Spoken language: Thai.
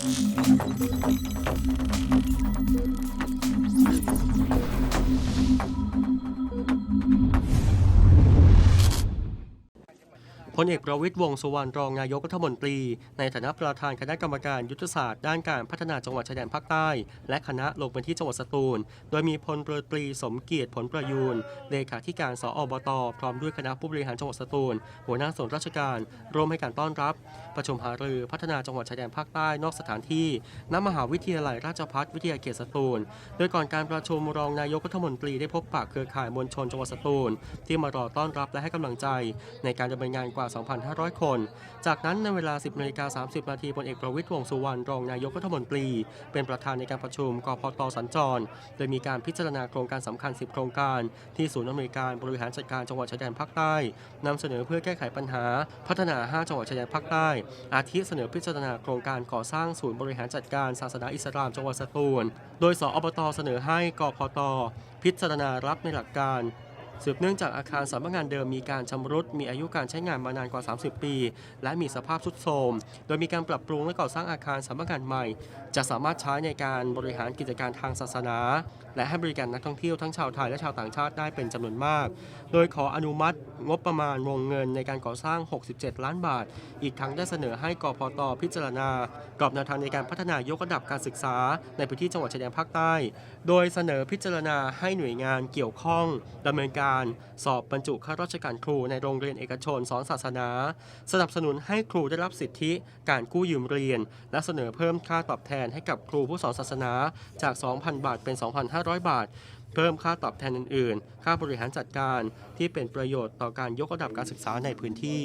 Thank you. พลเอกประวิตยวงสุวรรณรองนายกรัฐมนตรี ในฐานะประธานคณะกรรมการยุทธศาสตร์ด้านการพัฒนาจังหวัดชายแดนภาคใต้ และคณะลงพื้นที่จังหวัดสตูล โดยมีพลเรือตรีสมเกียรติผลประยูนเลขาธิการสอบต พร้อมด้วยคณะผู้บริหารจังหวัดสตูล หัวหน้าส่วนราชการร่วมให้การต้อนรับ ประชุมหารือพัฒนาจังหวัดชายแดนภาคใต้นอกสถานที่ณมหาวิทยาลัยราชภัฏวิทยาเขตสตูล โดยก่อนการประชุมรองนายกรัฐมนตรีได้พบปะเครือข่ายมวลชนจังหวัดสตูล ที่มารอต้อนรับและให้กำลังใจ ในการดำเนินงานกว่า2,500 คน จากนั้นในเวลา 10นาฬิกา30นาทีพลเอกประวิตยวงสุวรรณรองนายกรัฐมนตรี เป็นประธานในการประชุมกพตสัญจร โดยมีการพิจารณาโครงการสำคัญ 10 โครงการ ที่ศูนย์อำนวยการบริหารจัดการจังหวัดชายแดนภาคใต้นำเสนอเพื่อแก้ไขปัญหา พัฒนา 5 จังหวัดชายแดนภาคใต้ อาทิเสนอพิจารณาโครงการก่อสร้างศูนย์บริหารจัดการศาสนาอิสลามจังหวัดสตูล โดยสอบตเสนอให้กพตพิจารณารับในหลักการ สืบเนื่องจากอาคารสำนักงานเดิมมีการชำรุดมีอายุการใช้งานมานานกว่า 30 ปี และมีสภาพทรุดโทรมโดยมีการปรับปรุงและก่อสร้างอาคารสำนักงานใหม่ จะสามารถใช้ในการบริหารกิจการทางศาสนา และให้บริการนักท่องเที่ยวทั้งชาวไทยและชาวต่างชาติได้เป็นจำนวนมาก โดยขออนุมัติงบประมาณวงเงินในการก่อสร้าง 67 ล้านบาท อีกทั้งได้เสนอให้กพตพิจารณากรอบแนวทางในการพัฒนายกระดับการศึกษา ในพื้นที่จังหวัดชายแดนภาคใต้ โดยเสนอพิจารณาให้หน่วยงานเกี่ยวข้องดำเนินการการ สอบบรรจุข้าราชการครูในโรงเรียนเอกชนสอนศาสนา สนับสนุนให้ครูได้รับสิทธิการกู้ยืมเรียน และเสนอเพิ่มค่าตอบแทนให้กับครูผู้สอนศาสนาจาก 2,000 บาทเป็น 2,500 บาทเพิ่มค่าตอบแทนอื่น ๆ ค่าบริหารจัดการที่เป็นประโยชน์ต่อการยกระดับการศึกษาในพื้นที่